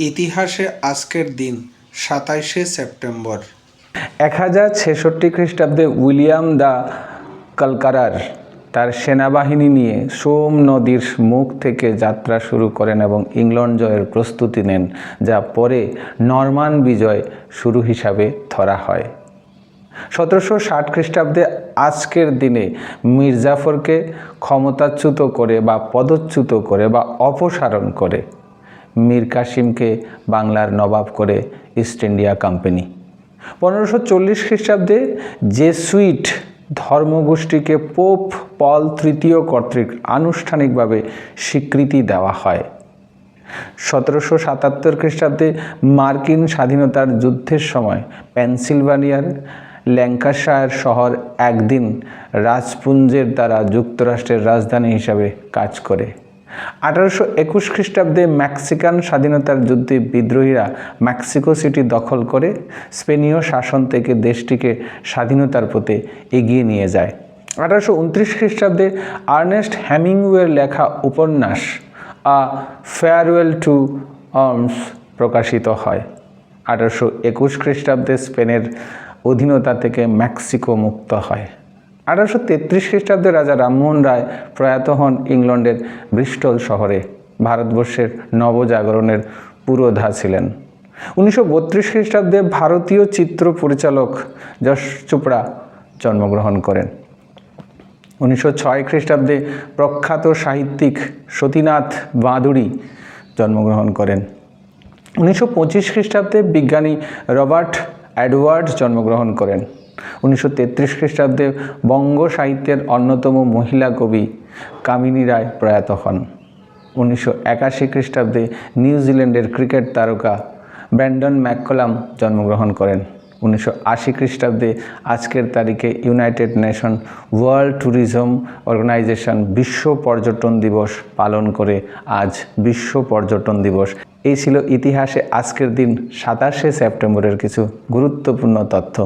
ইতিহাসে আজকের দিন সাতাইশে সেপ্টেম্বর। এক হাজার ছেষট্টি খ্রিস্টাব্দে উইলিয়াম দ্য কলকারার তার সেনাবাহিনী নিয়ে সোম নদীর মুখ থেকে যাত্রা শুরু করেন এবং ইংল্যান্ড জয়ের প্রস্তুতি নেন, যা পরে নরমান বিজয় শুরু হিসাবে ধরা হয়। সতেরোশো ষাট খ্রিস্টাব্দে আজকের দিনে মির্জাফরকে ক্ষমতাচ্যুত করে বা পদচ্যুত করে বা অপসারণ করে। মীর কাসিমকে বাংলার নবাব করে ইস্ট ইন্ডিয়া কোম্পানি পনেরোশো চল্লিশ খ্রিস্টাব্দে জেসুইট ধর্মগোষ্ঠীকে পোপ পল তৃতীয় কর্তৃক আনুষ্ঠানিকভাবে স্বীকৃতি দেওয়া হয়। সতেরোশো সাতাত্তর খ্রিস্টাব্দে মার্কিন স্বাধীনতার যুদ্ধের সময় পেনসিলভানিয়ার ল্যাঙ্কাশায়ার শহর একদিন রাজপুঞ্জের দ্বারা যুক্তরাষ্ট্রের রাজধানী হিসাবে কাজ করে। আঠারোশো একুশ খ্রিস্টাব্দে মেক্সিকান স্বাধীনতার যুদ্ধে বিদ্রোহীরা মেক্সিকো সিটি দখল করে স্পেনীয় শাসন থেকে দেশটিকে স্বাধীনতার পথে এগিয়ে নিয়ে যায়। আঠারোশো উনত্রিশ খ্রিস্টাব্দে আর্নেস্ট হ্যামিংওয়ের লেখা উপন্যাস আ ফেয়ারওয়েল টু আর্মস প্রকাশিত হয়। আঠারোশো একুশ খ্রিস্টাব্দে স্পেনের অধীনতা থেকে মেক্সিকো মুক্ত হয়। আঠারোশো তেত্রিশ খ্রিস্টাব্দে রাজা রামমোহন রায় প্রয়াত হন ইংল্যান্ডের ব্রিস্টল শহরে। ভারতবর্ষের নবজাগরণের পুরোধা ছিলেন। উনিশশো বত্রিশ খ্রিস্টাব্দে ভারতীয় চিত্র পরিচালক যশ চোপড়া জন্মগ্রহণ করেন। উনিশশো ছয় খ্রিস্টাব্দে প্রখ্যাত সাহিত্যিক সতীনাথ বাঁদুড়ি জন্মগ্রহণ করেন। উনিশশো পঁচিশ খ্রিস্টাব্দে বিজ্ঞানী রবার্ট অ্যাডওয়ার্ড জন্মগ্রহণ করেন। উনিশশো তেত্রিশ খ্রিস্টাব্দে বঙ্গ সাহিত্যের অন্যতম মহিলা কবি কামিনী রায় প্রয়াত হন। উনিশশো একাশি খ্রিস্টাব্দে নিউজিল্যান্ডের ক্রিকেট তারকা ব্র্যান্ডন ম্যাককলাম জন্মগ্রহণ করেন। উনিশশো আশি খ্রিস্টাব্দে আজকের তারিখে United Nation World Tourism Organisation বিশ্ব পর্যটন দিবস পালন করে আজ বিশ্ব পর্যটন দিবস। এই ছিল ইতিহাসে আজকের দিন সাতাশে সেপ্টেম্বরের কিছু গুরুত্বপূর্ণ তথ্য।